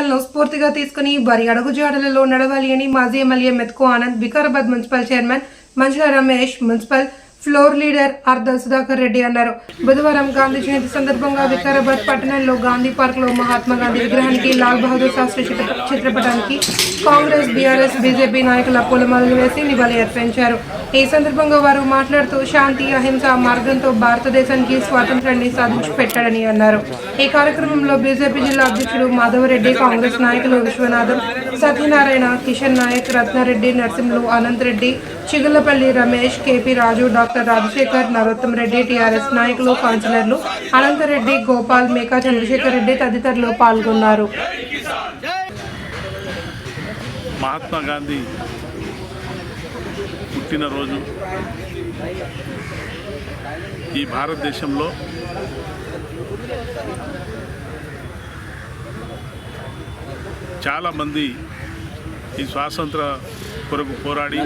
విషయాలను స్ఫూర్తిగా తీసుకుని వారి అడుగుజాడలలో నడవాలి అని మాజీ MLA Methuku Anand Vikarabad municipal chairman Manjula Ramesh municipal floor leader Ardha Sudhakar Reddy అన్నారు. బుధవారం గాంధీ జయంతి సందర్భంగా వికారాబాద్ పట్టణంలో గాంధీ పార్క్లో మహాత్మా గాంధీ విగ్రహానికి లాల్ బహదూర్ శాస్త్రి చిత్ర- చిత్రపటానికి కాంగ్రెస్ బీఆర్ఎస్ బీజేపీ నాయకుల పూలమాలలు వేసి నివాళి అర్పించారు. ఈ సందర్భంగా వారు మాట్లాడుతూ శాంతి అహింస మార్గంతో భారతదేశానికి స్వాతంత్రాన్ని సాధించి పెట్టాడని అన్నారు. ఈ కార్యక్రమంలో బీజేపీ జిల్లా అధ్యక్షుడు మాధవరెడ్డి కాంగ్రెస్ నాయకులు Vishwanatham Satyanarayana Kishan Nayak Ratnareddy Narasimhulu Anant Reddy Chigulapalli Ramesh KP Raju doctor Rajasekhar Narottam Reddy TRS నాయకులు కౌన్సిలర్లు అనంతరెడ్డి గోపాల్ మేకా చంద్రశేఖర్ రెడ్డి తదితరులు పాల్గొన్నారు. మహాత్మా గాంధీ పుట్టినరోజు ఈ భారతదేశంలో చాలామంది ఈ స్వాతంత్ర కొరకు పోరాడి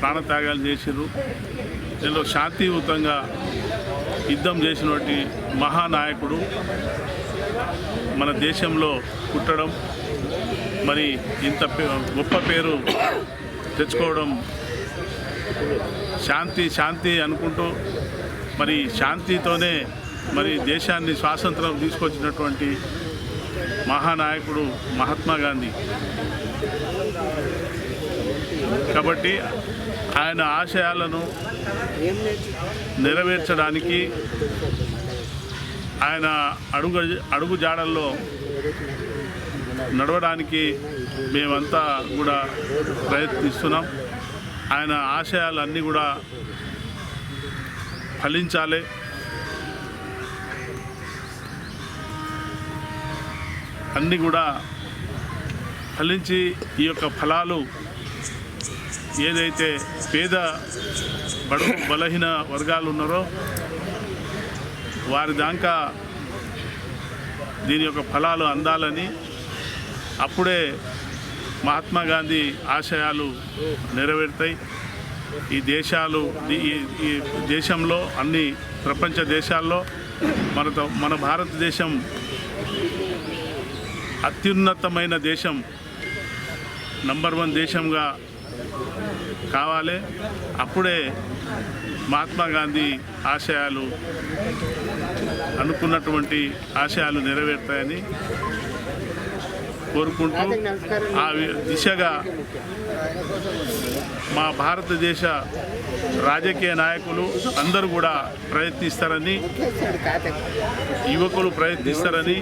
ప్రాణత్యాగాలు చేసిరు దీనిలో శాంతియుతంగా యుద్ధం చేసినటువంటి మహానాయకుడు మన దేశంలో పుట్టడం మరి ఇంత పే- గొప్ప పేరు తెచ్చుకోవడం శాంతి శాంతి అనుకుంటూ మరి శాంతితోనే మరి దేశాన్ని స్వాతంత్రం తీసుకొచ్చినటువంటి మహానాయకుడు మహాత్మా గాంధీ. కాబట్టి ఆయన ఆశయాలను నెరవేర్చడానికి ఆయన అడుగు అడుగు జాడల్లో నడవడానికి మేమంతా కూడా ప్రయత్నిస్తున్నాం. ఆయన ఆశయాలన్నీ కూడా ఫలించాలి. అన్నీ కూడా ఫలించి ఈ యొక్క ఫలాలు ఏదైతే పేద బడుగు బలహీన వర్గాలు ఉన్నారో వారి దాకా దీని యొక్క ఫలాలు అందాలని అప్పుడే మహాత్మా గాంధీ ఆశయాలు నెరవేరుతాయి. ఈ దేశాలు ఈ- ఈ- ఈ దేశంలో అన్ని ప్రపంచ దేశాల్లో మనతో మన భారతదేశం అత్యున్నతమైన దేశం నంబర్ వన్ దేశంగా కావాలి. అప్పుడే మహాత్మా గాంధీ ఆశయాలు అనుకున్నటువంటి ఆశయాలు నెరవేరుతాయని కోరుకుంటూ ఆ దిశగా మా భారతదేశ రాజకీయ నాయకులు అందరూ కూడా ప్రయత్నిస్తారని యువకులు ప్రయత్నిస్తారని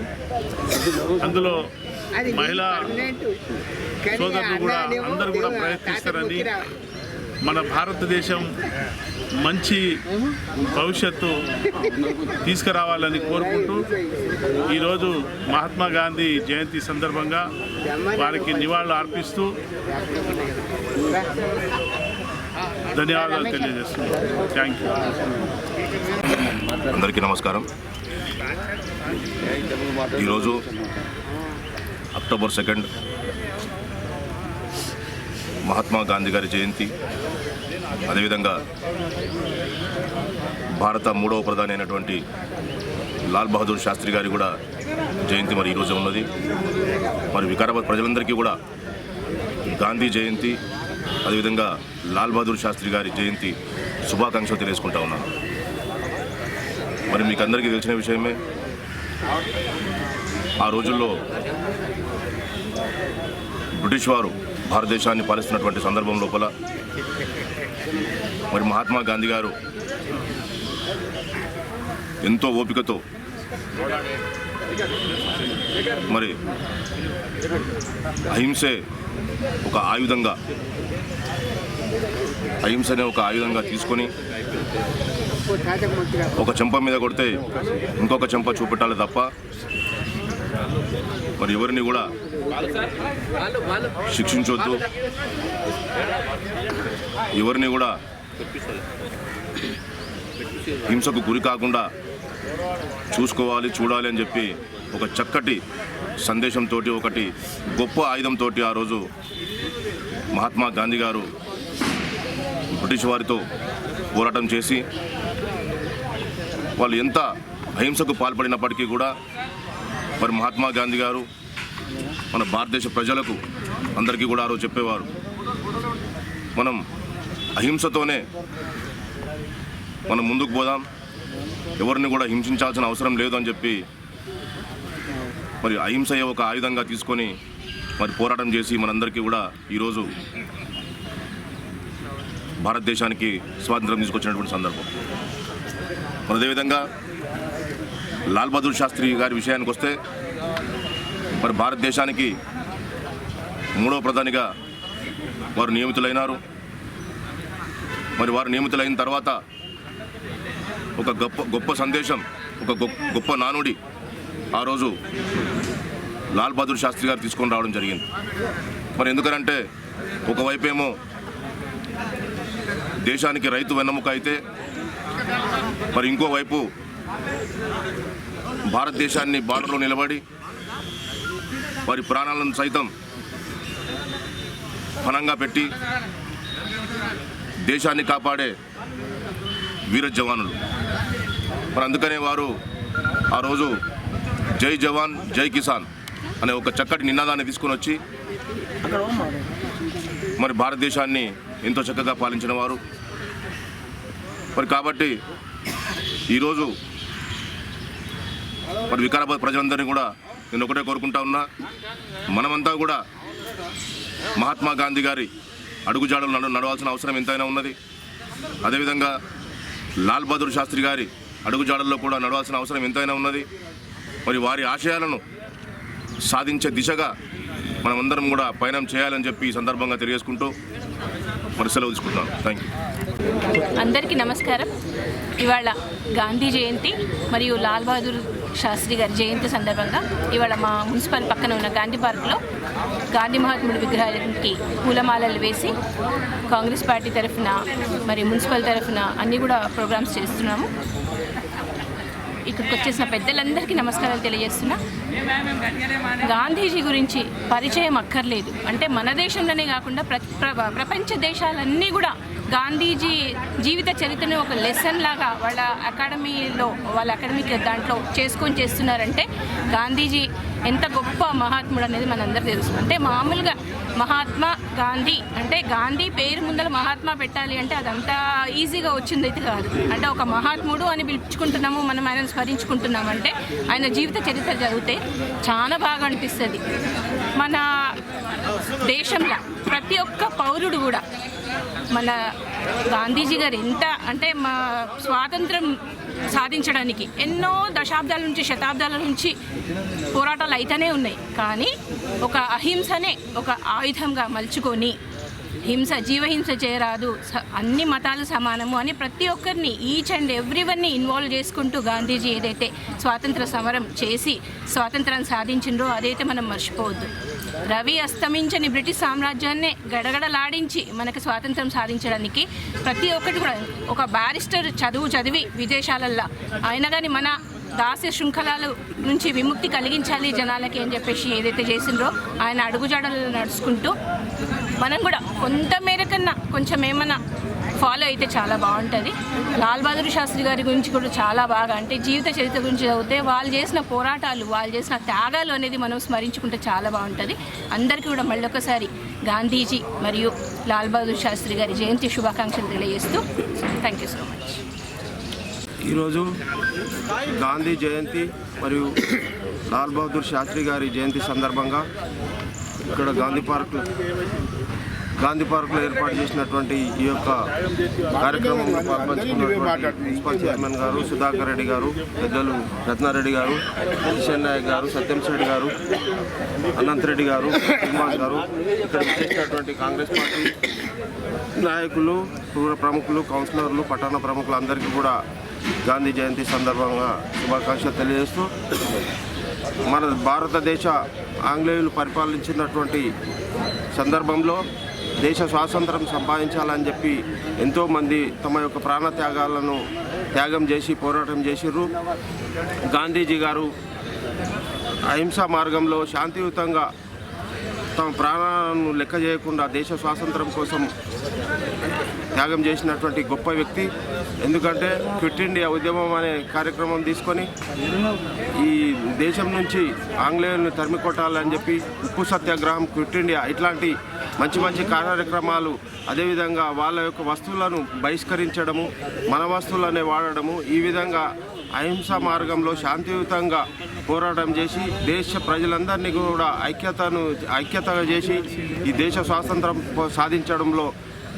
అందులో మహిళా సోదరులు కూడా అందరూ కూడా ప్రయత్నిస్తారని మన భారతదేశం మంచి భవిష్యత్తు తీసుకురావాలని కోరుకుంటూ ఈరోజు మహాత్మా గాంధీ జయంతి సందర్భంగా వారికి నివాళులు అర్పిస్తూ ధన్యవాదాలు తెలియజేస్తున్నాను థ్యాంక్ యూ అందరికీ నమస్కారం. ఈరోజు అక్టోబర్ సెకండ్ మహాత్మా గాంధీ గారి జయంతి అదేవిధంగా భారత మూడవ ప్రధాని అయినటువంటి లాల్ బహదూర్ శాస్త్రి గారి కూడా జయంతి మరి ఈరోజు ఉన్నది. మరి వికారాబాద్ ప్రజలందరికీ కూడా గాంధీ జయంతి అదేవిధంగా లాల్ బహదూర్ శాస్త్రి గారి జయంతి శుభాకాంక్షలు తెలియజేసుకుంటా ఉన్నాను. మరి మీకు అందరికీ తెలిసిన విషయమే ఆ రోజుల్లో బ్రిటిష్ వారు భారతదేశాన్ని పాలిస్తున్నటువంటి సందర్భం లోపల మరి మహాత్మా గాంధీ గారు ఎంతో ఓపికతో మరి అహింసే ఒక ఆయుధంగా అహింసనే ఒక ఆయుధంగా తీసుకొని ఒక చెంప మీద కొడితే ఇంకొక చెంప చూపెట్టాలి తప్ప మరి ఎవరిని కూడా శిక్షించవద్దు ఎవరిని కూడా హింసకు గురి కాకుండా చూసుకోవాలి చూడాలి అని చెప్పి ఒక చక్కటి సందేశంతో ఒకటి గొప్ప ఆయుధంతో ఆ రోజు మహాత్మా గాంధీ గారు బ్రిటిష్ వారితో పోరాటం చేసి వాళ్ళు ఎంత అహింసకు పాల్పడినప్పటికీ కూడా మరి మహాత్మా గాంధీ గారు మన భారతదేశ ప్రజలకు అందరికీ కూడా ఆ చెప్పేవారు. మనం అహింసతోనే మనం ముందుకు పోదాం. ఎవరిని కూడా హింసించాల్సిన అవసరం లేదు అని చెప్పి మరి అహింసయే ఒక ఆయుధంగా తీసుకొని మరి పోరాటం చేసి మనందరికీ కూడా ఈరోజు భారతదేశానికి స్వాతంత్రం తీసుకొచ్చినటువంటి సందర్భం. మరి అదేవిధంగా లాల్ బహదూర్ శాస్త్రి గారి విషయానికి వస్తే మరి భారతదేశానికి మూడవ ప్రధానిగా వారు నియమితులైనారు. మరి వారు నియమితులైన తర్వాత ఒక గొప్ప గొప్ప సందేశం ఒక గొప్ప గొప్ప నానుడి ఆ రోజు లాల్ బహదూర్ శాస్త్రి గారు తీసుకొని రావడం జరిగింది. మరి ఎందుకనంటే ఒకవైపేమో దేశానికి రైతు వెన్నముక అయితే మరి ఇంకోవైపు భారతదేశాన్ని బార్డర్లో నిలబడి వారి ప్రాణాలను సైతం పణంగా పెట్టి దేశాన్ని కాపాడే వీర జవానులు. మరి అందుకనే వారు ఆ రోజు జై జవాన్ జై కిసాన్ అనే ఒక చక్కటి నినాదాన్ని తీసుకొని వచ్చి మరి భారతదేశాన్ని ఎంతో చక్కగా పాలించిన వారు. మరి కాబట్టి ఈరోజు మరి వికారాబాద్ ప్రజలందరినీ కూడా నేను ఒకటే కోరుకుంటా ఉన్నా. మనమంతా కూడా మహాత్మా గాంధీ గారి అడుగుజాడలు నడు నడవాల్సిన అవసరం ఎంతైనా ఉన్నది. అదేవిధంగా లాల్ బహదూర్ శాస్త్రి గారి అడుగుజాడల్లో కూడా నడవాల్సిన అవసరం ఎంతైనా ఉన్నది. మరి వారి ఆశయాలను సాధించే దిశగా మనమందరం కూడా పయనం చేయాలని చెప్పి ఈ సందర్భంగా తెలియజేసుకుంటూ మరి సెలవు తీసుకుంటున్నాను థ్యాంక్ యూ అందరికీ నమస్కారం. ఇవాళ గాంధీ జయంతి మరియు లాల్ బహదూర్ శాస్త్రి గారి జయంతి సందర్భంగా ఇవాళ మా మున్సిపల్ పక్కన ఉన్న గాంధీ పార్క్లో గాంధీ మహాత్ముడి విగ్రహానికి పూలమాలలు వేసి కాంగ్రెస్ పార్టీ తరఫున మరి మున్సిపల్ తరఫున అన్నీ కూడా ప్రోగ్రామ్స్ చేస్తున్నాము. ఇక్కడికి వచ్చేసిన పెద్దలందరికీ నమస్కారాలు తెలియజేస్తున్నా. గాంధీజీ గురించి పరిచయం అక్కర్లేదు. అంటే మన దేశంలోనే కాకుండా ప్ర ప్ర- ప్రపంచ దేశాలన్నీ కూడా గాంధీజీ జీవిత చరిత్రను ఒక లెసన్ లాగా వాళ్ళ అకాడమీలో వాళ్ళ అకాడమిక్ దాంట్లో చేసుకొని చేస్తున్నారంటే గాంధీజీ ఎంత గొప్ప మహాత్ముడు అనేది మనందరూ తెలుసు. అంటే మామూలుగా మహాత్మా గాంధీ అంటే గాంధీ పేరు ముందర మహాత్మా పెట్టాలి అంటే అదంతా ఈజీగా వచ్చింది అయితే కాదు. అంటే ఒక మహాత్ముడు అని పిలుచుకుంటున్నాము మనం ఆయన స్మరించుకుంటున్నాము అంటే ఆయన జీవిత చరిత్ర చదివితే చాలా బాగా అనిపిస్తుంది. మన దేశంలో ప్రతి ఒక్క పౌరుడు కూడా మన గాంధీజీ గారు ఎంత అంటే మా స్వాతంత్రం సాధించడానికి ఎన్నో దశాబ్దాల నుంచి శతాబ్దాల నుంచి పోరాటాలు అయితేనే ఉన్నాయి. కానీ ఒక అహింసనే ఒక ఆయుధంగా మలుచుకొని హింస జీవహింస చేయరాదు. స- అన్ని మతాలు సమానము అని ప్రతి ఒక్కరిని ఈచ్ అండ్ ఎవ్రీవన్ని ఇన్వాల్వ్ చేసుకుంటూ గాంధీజీ ఏదైతే స్వాతంత్ర సమరం చేసి స్వాతంత్రాన్ని సాధించిండ్రో అదైతే మనం మర్చిపోవద్దు. రవి అస్తమించని బ్రిటిష్ సామ్రాజ్యాన్నే గడగడలాడించి మనకు స్వాతంత్రం సాధించడానికి ప్రతి ఒక్కటి కూడా ఒక బ్యారిస్టర్ చదువు చదివి విదేశాలల్లో. అయినా కానీ మన దాస్య శృంఖలాల నుంచి విముక్తి కలిగించాలి జనాలకి అని చెప్పేసి ఏదైతే చేసిండ్రో ఆయన అడుగుజాడలు నడుచుకుంటూ మనం కూడా కొంత మేరకన్నా కొంచెం ఏమన్నా ఫాలో అయితే చాలా బాగుంటుంది. లాల్ బహదూర్ శాస్త్రి గారి గురించి కూడా చాలా బాగా అంటే జీవిత చరిత్ర గురించి చదివితే వాళ్ళు చేసిన పోరాటాలు వాళ్ళు చేసిన త్యాగాలు అనేది మనం స్మరించుకుంటే చాలా బాగుంటుంది. అందరికీ కూడా మళ్ళొకసారి గాంధీజీ మరియు లాల్ బహదూర్ శాస్త్రి గారి జయంతి శుభాకాంక్షలు తెలియజేస్తూ థ్యాంక్ యూ సో మచ్ ఈరోజు గాంధీ జయంతి మరియు లాల్ బహదూర్ శాస్త్రి గారి జయంతి సందర్భంగా ఇక్కడ గాంధీ పార్క్ గాంధీ పార్క్లో ఏర్పాటు చేసినటువంటి ఈ యొక్క కార్యక్రమంలో పాల్పంచుకున్నటువంటి మున్సిపల్ చైర్మన్ గారు సుధాకర్ రెడ్డి గారు పెద్దలు రత్నారెడ్డి గారు కిషన్ నాయక్ గారు సత్యం గారు అనంత్ రెడ్డి గారు శ్రీనివాస్ గారు ఇక్కడ చేసినటువంటి కాంగ్రెస్ పార్టీ నాయకులు పూర్వ ప్రముఖులు కౌన్సిలర్లు పట్టణ ప్రముఖులు అందరికీ కూడా గాంధీ జయంతి సందర్భంగా శుభాకాంక్షలు తెలియజేస్తూ మన భారతదేశ ఆంగ్లేయులు పరిపాలించినటువంటి సందర్భంలో దేశ స్వాతంత్రం సంపాదించాలని చెప్పి ఎంతోమంది తమ యొక్క ప్రాణ త్యాగాలను త్యాగం చేసి పోరాటం చేసిర్రు. గాంధీజీ గారు అహింసా మార్గంలో శాంతియుతంగా తమ ప్రాణాలను లెక్క చేయకుండా దేశ స్వాతంత్రం కోసం త్యాగం చేసినటువంటి గొప్ప వ్యక్తి. ఎందుకంటే క్విట్ ఇండియా ఉద్యమం అనే కార్యక్రమం తీసుకొని ఈ దేశం నుంచి ఆంగ్లేయులను తరిమికొట్టాలని చెప్పి ఉప్పు సత్యాగ్రహం క్విట్ ఇండియా ఇట్లాంటి మంచి మంచి కార్యక్రమాలు అదేవిధంగా వాళ్ళ యొక్క వస్తువులను బహిష్కరించడము మన వస్తువులనే వాడడము ఈ విధంగా అహింస మార్గంలో శాంతియుతంగా పోరాటం చేసి దేశ ప్రజలందరినీ కూడా ఐక్యతను ఐక్యతగా చేసి ఈ దేశ స్వాతంత్రం సాధించడంలో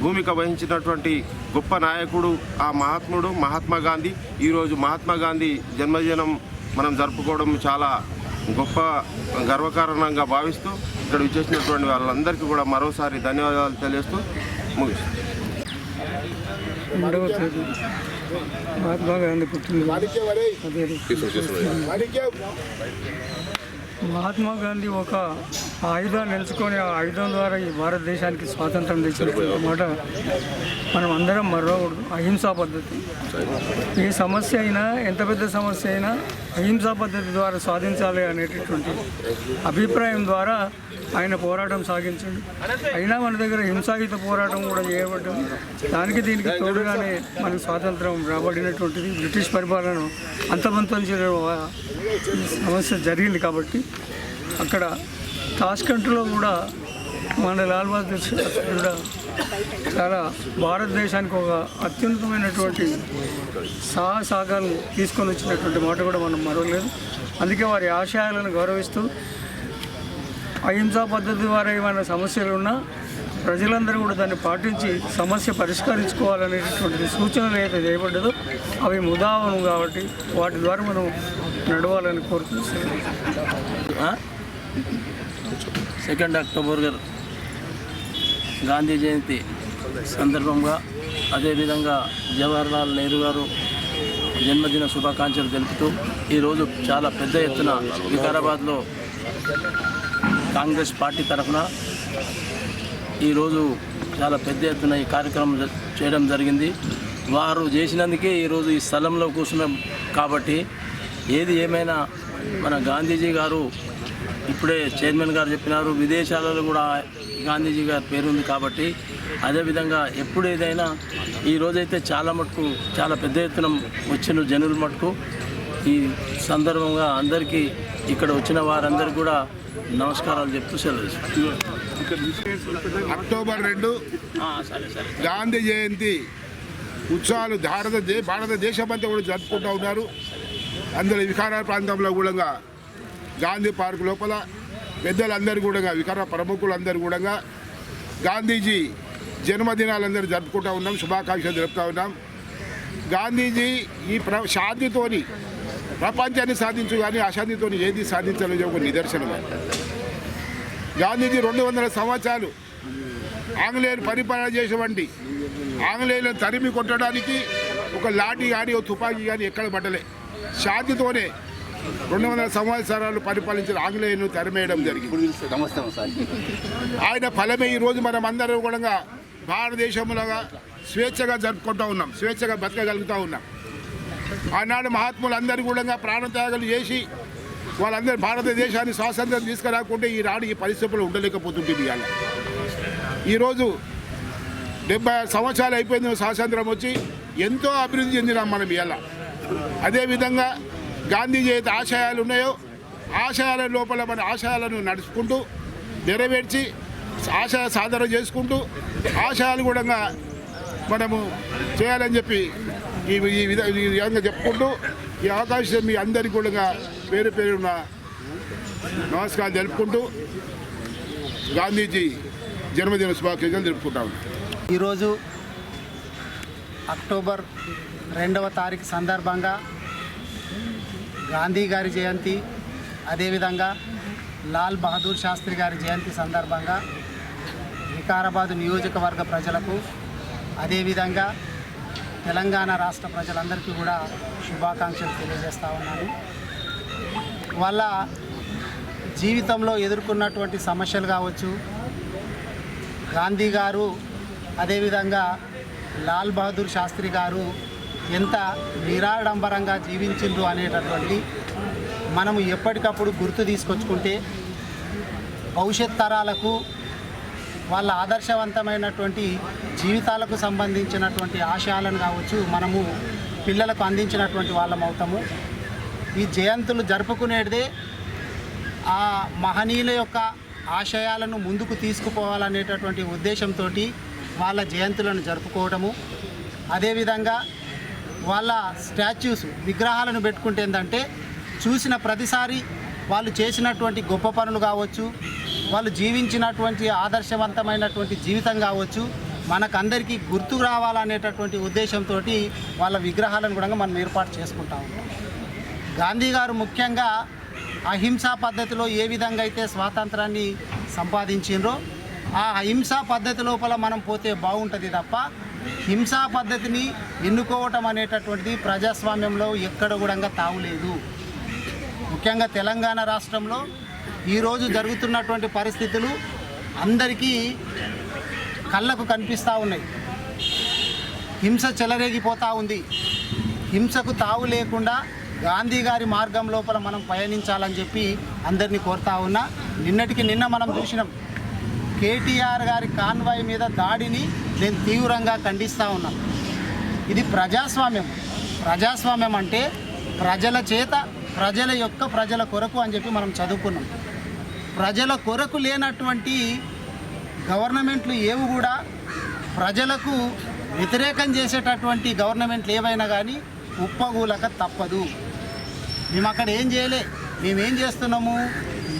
భూమిక వహించినటువంటి గొప్ప నాయకుడు ఆ మహాత్ముడు మహాత్మా గాంధీ. ఈరోజు మహాత్మా గాంధీ జన్మదినం మనం జరుపుకోవడం చాలా గొప్ప గర్వకారణంగా భావిస్తూ ఇక్కడ విచ్చేసినటువంటి వాళ్ళందరికీ కూడా మరోసారి ధన్యవాదాలు తెలియజేస్తూ ముగిస్తాను తేదీ మహాత్మా గాంధీ పుట్టింది మహాత్మా గాంధీ ఒక ఆయుధాన్ని ఎంచుకొని ఆ ఆయుధం ద్వారా ఈ భారతదేశానికి స్వాతంత్రం తెచ్చినటువంటి మనం అందరం మరవకూడదు. అహింసా పద్ధతి. ఏ సమస్య అయినా ఎంత పెద్ద సమస్య అయినా అహింసా పద్ధతి ద్వారా సాధించాలి అనేటటువంటి అభిప్రాయం ద్వారా ఆయన పోరాటం సాగించండి. అయినా మన దగ్గర హింసాయుత పోరాటం కూడా చేయబడ్డది. దానికి దీనికి తోడుగానే మనకు స్వాతంత్రం రాబడినటువంటిది. బ్రిటిష్ పరిపాలన అంతమంతం చేయడం సమస్య జరిగింది కాబట్టి అక్కడ టాస్కంట్లో కూడా మన లాల్ బహదూర్ కూడా చాలా భారతదేశానికి ఒక అత్యున్నతమైనటువంటి సాహసాగాలను తీసుకొని వచ్చినటువంటి మాట కూడా మనం మరవలేదు. అందుకే వారి ఆశయాలను గౌరవిస్తూ అహింసా పద్ధతి ద్వారా ఏమైనా సమస్యలు ఉన్నా ప్రజలందరూ కూడా దాన్ని పాటించి సమస్య పరిష్కరించుకోవాలనేటటువంటి సూచనలు ఏదైతే చేయబడ్డదో అవి ముదావనం కాబట్టి వాటి ద్వారా మనం నడవాలని కోరుకుంటున్నాం సెకండ్ అక్టోబర్ గారు. గాంధీ జయంతి సందర్భంగా అదేవిధంగా జవహర్లాల్ నెహ్రూ గారు జన్మదిన శుభాకాంక్షలు తెలుపుతూ ఈరోజు చాలా పెద్ద ఎత్తున వికారాబాద్లో కాంగ్రెస్ పార్టీ తరఫున ఈరోజు చాలా పెద్ద ఎత్తున ఈ కార్యక్రమం చేయడం జరిగింది. వారు చేసినందుకే ఈరోజు ఈ స్థలంలో కూర్చున్నాం కాబట్టి ఏది ఏమైనా మన గాంధీజీ గారు ఇప్పుడే చైర్మన్ గారు చెప్పినారు విదేశాలలో కూడా గాంధీజీ గారి పేరుంది కాబట్టి అదేవిధంగా ఎప్పుడు ఏదైనా ఈరోజైతే చాలా మటుకు చాలా పెద్ద ఎత్తున వచ్చిన జనుల మటుకు. ఈ సందర్భంగా అందరికీ ఇక్కడ వచ్చిన వారందరికీ కూడా నమస్కారాలు చెప్తూ సెలవు. అక్టోబర్ రెండు గాంధీ జయంతి ఉత్సవాలు భారతదే భారతదేశమంతా కూడా జరుపుకుంటూ ఉన్నారు. అందులో వికారా ప్రాంతంలో కూడా గాంధీ పార్క్ లోపల పెద్దలందరూ కూడా వికార ప్రముఖులందరూ కూడా గాంధీజీ జన్మదినాలందరూ జరుపుకుంటూ ఉన్నాం శుభాకాంక్షలు జరుపుతూ ఉన్నాం. గాంధీజీ ఈ ప్ర శాంతితోని ప్రపంచాన్ని సాధించు కానీ అశాంతితోని ఏది సాధించలేదు ఒక నిదర్శనం గాంధీజీ రెండు వందల సంవత్సరాలు ఆంగ్లేయులు పరిపాలన చేసేవంటి. ఆంగ్లేయులను తరిమి కొట్టడానికి ఒక లాఠీ కానీ ఒక తుపాకీ కానీ ఎక్కడ పడ్డలే శాంతితోనే రెండు వందల సంవత్సరాలు పరిపాలించిన ఆంగ్లేయులను తరిమేయడం జరిగింది. ఆయన ఫలమే ఈరోజు మనం అందరం కూడా భారతదేశంలో స్వేచ్ఛగా జరుపుకుంటూ ఉన్నాం స్వేచ్ఛగా బతకగలుగుతూ ఉన్నాం. ఆనాడు మహాత్ములందరూ కూడా ప్రాణత్యాగాలు చేసి వాళ్ళందరూ భారతదేశాన్ని స్వాతంత్రం తీసుకురాకుంటే ఈ నాడు ఈ పరిస్థితులు ఉండలేకపోతుంటుంది ఇవాళ. ఈరోజు డెబ్బై సంవత్సరాలు అయిపోయింది స్వాతంత్రం వచ్చి ఎంతో అభివృద్ధి చెందినాం మనం ఇవాళ. అదేవిధంగా గాంధీ అయితే ఆశయాలు ఉన్నాయో ఆశయాల లోపల మన ఆశయాలను నడుచుకుంటూ నెరవేర్చి ఆశయ సాధన చేసుకుంటూ ఆశయాలు కూడా మనము చేయాలని చెప్పి ఈ ఈ విధ ఈ విధంగా చెప్పుకుంటూ ఈ అవకాశం మీ అందరికీ కూడా పేరు పేరున నమస్కారం జరుపుకుంటూ గాంధీజీ జన్మదిన శుభాకాంక్షలు జరుపుకుంటాము ఈరోజు అక్టోబర్ రెండవ తారీఖు సందర్భంగా గాంధీ గారి జయంతి అదేవిధంగా లాల్ బహదూర్ శాస్త్రి గారి జయంతి సందర్భంగా వికారాబాద్ నియోజకవర్గ ప్రజలకు అదేవిధంగా తెలంగాణ రాష్ట్ర ప్రజలందరికీ కూడా శుభాకాంక్షలు తెలియజేస్తూ ఉన్నాను. వాళ్ళ జీవితంలో ఎదుర్కొన్నటువంటి సమస్యలు కావచ్చు గాంధీ గారు అదేవిధంగా లాల్ బహదూర్ శాస్త్రి గారు ఎంత నిరాడంబరంగా జీవించిండ్రు అనేటటువంటి మనము ఎప్పటికప్పుడు గుర్తు తీసుకొచ్చుకుంటే భవిష్యత్ తరాలకు వాళ్ళ ఆదర్శవంతమైనటువంటి జీవితాలకు సంబంధించినటువంటి ఆశయాలను కావచ్చు మనము పిల్లలకు అందించినటువంటి వాళ్ళం అవుతాము. ఈ జయంతులు జరుపుకునేదే ఆ మహనీయుల యొక్క ఆశయాలను ముందుకు తీసుకుపోవాలనేటటువంటి ఉద్దేశంతో వాళ్ళ జయంతులను జరుపుకోవడము. అదేవిధంగా వాళ్ళ స్టాచ్యూస్ విగ్రహాలను పెట్టుకుంటే ఏంటంటే చూసిన ప్రతిసారి వాళ్ళు చేసినటువంటి గొప్ప పనులు కావచ్చు వాళ్ళు జీవించినటువంటి ఆదర్శవంతమైనటువంటి జీవితం కావచ్చు మనకందరికీ గుర్తు రావాలనేటటువంటి ఉద్దేశంతో వాళ్ళ విగ్రహాలను కూడా మనం ఏర్పాటు చేసుకుంటా ఉంటాం. గాంధీ గారు ముఖ్యంగా అహింసా పద్ధతిలో ఏ విధంగా అయితే స్వాతంత్రాన్ని సంపాదించిండ్రో ఆ అహింసా పద్ధతి లోపల మనం పోతే బాగుంటుంది తప్ప హింసా పద్ధతిని ఎన్నుకోవటం అనేటటువంటిది ప్రజాస్వామ్యంలో ఎక్కడ కూడా తావులేదు. ముఖ్యంగా తెలంగాణ రాష్ట్రంలో ఈరోజు జరుగుతున్నటువంటి పరిస్థితులు అందరికీ కళ్ళకు కనిపిస్తూ ఉన్నాయి. హింస చెలరేగిపోతూ ఉంది. హింసకు తావు లేకుండా గాంధీ గారి మార్గం లోపల మనం పయనించాలని చెప్పి అందరినీ కోరుతా ఉన్నా. నిన్నటికి నిన్న మనం చూసినాం. కేటీఆర్ గారి కాన్వాయ్ మీద దాడిని నేను తీవ్రంగా ఖండిస్తూ ఉన్నాను ఇది ప్రజాస్వామ్యం. ప్రజాస్వామ్యం అంటే ప్రజల చేత ప్రజల యొక్క ప్రజల కొరకు అని చెప్పి మనం చదువుకున్నాం. ప్రజల కొరకు లేనటువంటి గవర్నమెంట్లు ఏవి కూడా ప్రజలకు వ్యతిరేకం చేసేటటువంటి గవర్నమెంట్లు ఏవైనా కానీ ఉప్పగూలక తప్పదు. మేము అక్కడ ఏం చేయలే. మేమేం చేస్తున్నాము?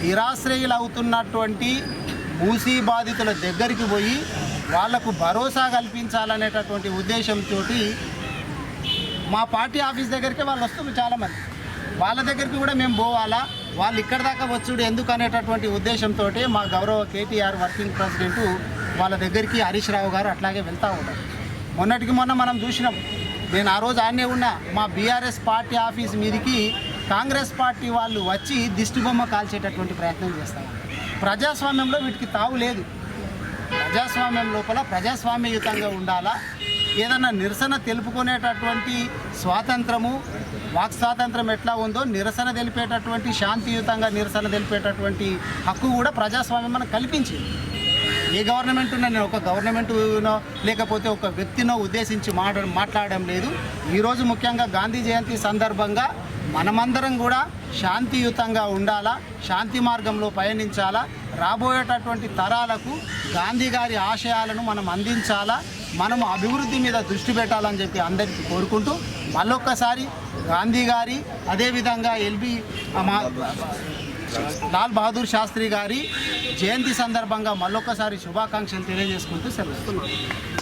నిరాశ్రయులు అవుతున్నటువంటి మూసీ బాధితుల దగ్గరికి పోయి వాళ్ళకు భరోసా కల్పించాలనేటటువంటి ఉద్దేశంతో మా పార్టీ ఆఫీస్ దగ్గరికి వాళ్ళు వస్తున్నారు చాలామంది. వాళ్ళ దగ్గరికి కూడా మేము పోవాలా? వాళ్ళు ఇక్కడ దాకా వచ్చుడు ఎందుకు అనేటటువంటి ఉద్దేశంతో మా గౌరవ కేటీఆర్ వర్కింగ్ ప్రెసిడెంట్ వాళ్ళ దగ్గరికి హరీష్ రావు గారు అట్లాగే వెళ్తూ ఉన్నారు. మొన్నటికి మొన్న మనం చూసినాం. నేను ఆ రోజు ఆడనే ఉన్నా. మా బీఆర్ఎస్ పార్టీ ఆఫీస్ మీదకి కాంగ్రెస్ పార్టీ వాళ్ళు వచ్చి దిష్టి బొమ్మ కాల్చేటటువంటి ప్రయత్నం చేస్తారు. ప్రజాస్వామ్యంలో వీటికి తావు లేదు. ప్రజాస్వామ్యం లోపల ప్రజాస్వామ్యయుతంగా ఉండాలా? ఏదన్నా నిరసన తెలుపుకునేటటువంటి స్వాతంత్రము వాక్ స్వాతంత్రం ఎట్లా ఉందో నిరసన తెలిపేటటువంటి శాంతియుతంగా నిరసన తెలిపేటటువంటి హక్కు కూడా ప్రజాస్వామ్యం మనకు కల్పించింది. ఏ గవర్నమెంట్ ఉన్న నేను ఒక గవర్నమెంట్నో లేకపోతే ఒక వ్యక్తినో ఉద్దేశించి మాట్లా మాట్లాడడం లేదు. ఈరోజు ముఖ్యంగా గాంధీ జయంతి సందర్భంగా మనమందరం కూడా శాంతియుతంగా ఉండాలా శాంతి మార్గంలో పయనించాలా రాబోయేటటువంటి తరాలకు గాంధీ గారి ఆశయాలను మనం అందించాలా మనం అభివృద్ధి మీద దృష్టి పెట్టాలని చెప్పి అందరికీ కోరుకుంటూ మళ్ళొక్కసారి గాంధీ గారి అదేవిధంగా ఎల్బి లాల్ బహదూర్ శాస్త్రి గారి జయంతి సందర్భంగా మళ్ళొక్కసారి శుభాకాంక్షలు తెలియజేసుకుంటూ సెలవుస్తున్నాను